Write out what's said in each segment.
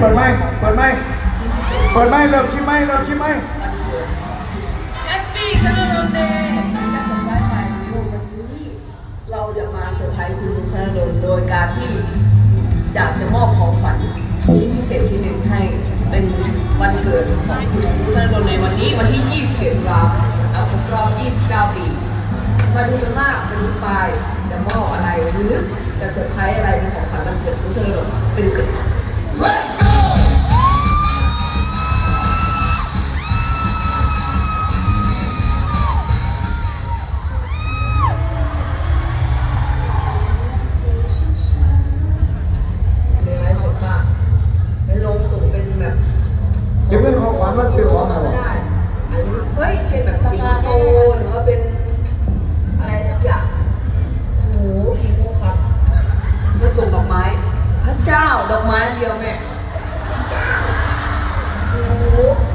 เปิดไหมเปิดไหมเปิดไหมเริ่มคิดไหมเริ่มคิดไหมแฮปปี้ธนดลเดย์สัญญาของบ้านใหม่ในวันนี้เราจะมาเซอร์ไพรส์คุณลุงธนดลโดยการที่อยากจะมอบของขวัญชิ้นพิเศษชิ้นหนึ่งให้เป็นวันเกิดของคุณลุงธนดลในวันนี้วันที่ 21ตุลาคมครับครบรอบ 29 ปี มาดูกันว่าคุณลุงปายจะมอบอะไรหรือจะเซอร์ไพรส์อะไรเป็นของขวัญวันเกิดคุณลุงธนดลไปดูกันค่ะ โ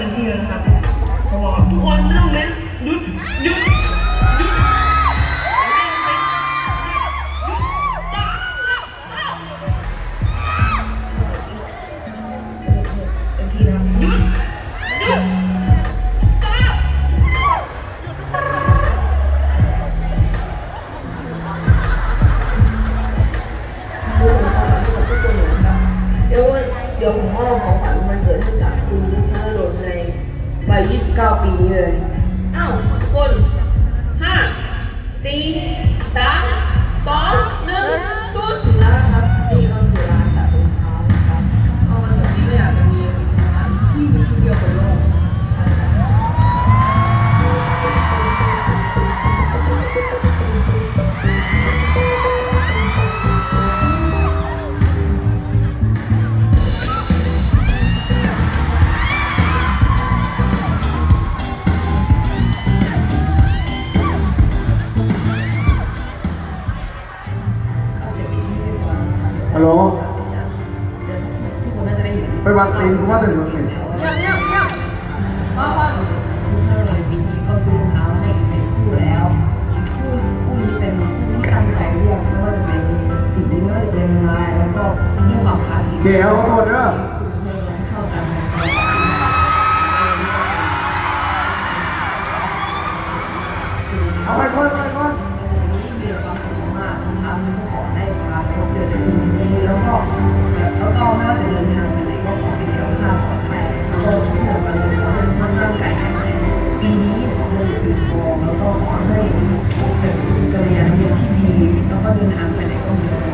เต็มที่แล้วนะครับผมบอกทุกคนไม่ต้องเน้นหยุดหยุดหยุดให้มันเป็นหยุดต็มที่นะครับหยุดหยุด stop ดูของขวัญให้กับทุกคนหน่อยนะครับ เดี๋ยวเดี๋ยวผมมอบของขวัญมันเกิดให้กับคุณธนดลในวัย29 ปีนี้เลยอ้าวทุกคน5 4 3 2 ฮัลโหลเดี๋ยวทุกคนน่าจะได้เห็นไปวางตีนกูว่าจะถึงนี่เยี่ยมเยี่ยมเยี่ยมพ่อพ่อหนูทุกท่านเลยปีนี้ก็ซื้อรองเท้าให้อีกเป็นคู่แล้วคู่คู่นี้เป็นคู่ที่ตั้งใจเลือกไม่ว่าจะเป็นสีไม่ว่าจะเป็นลายแล้วก็ด้วยความคลาสสิกเก๋ขอโทษเด้อให้ชอบกันแต่งตัวเอาไปก่อนเอาไปก่อนแต่ทีนี้ แล้วก็ไม่ว่าจะเดินทางไปไหนก็ขอให้แคล้วคลาวปลอดภัยแล้วก็ที่สำคัญเลยขอให้สุขภาพร่างกายแข็งแรงปีนี้ขอให้ปีทองแล้วก็ขอให้พบแต่กัลยาณมิตรที่ดี แล้วก็เดินทางไปไหนก็มี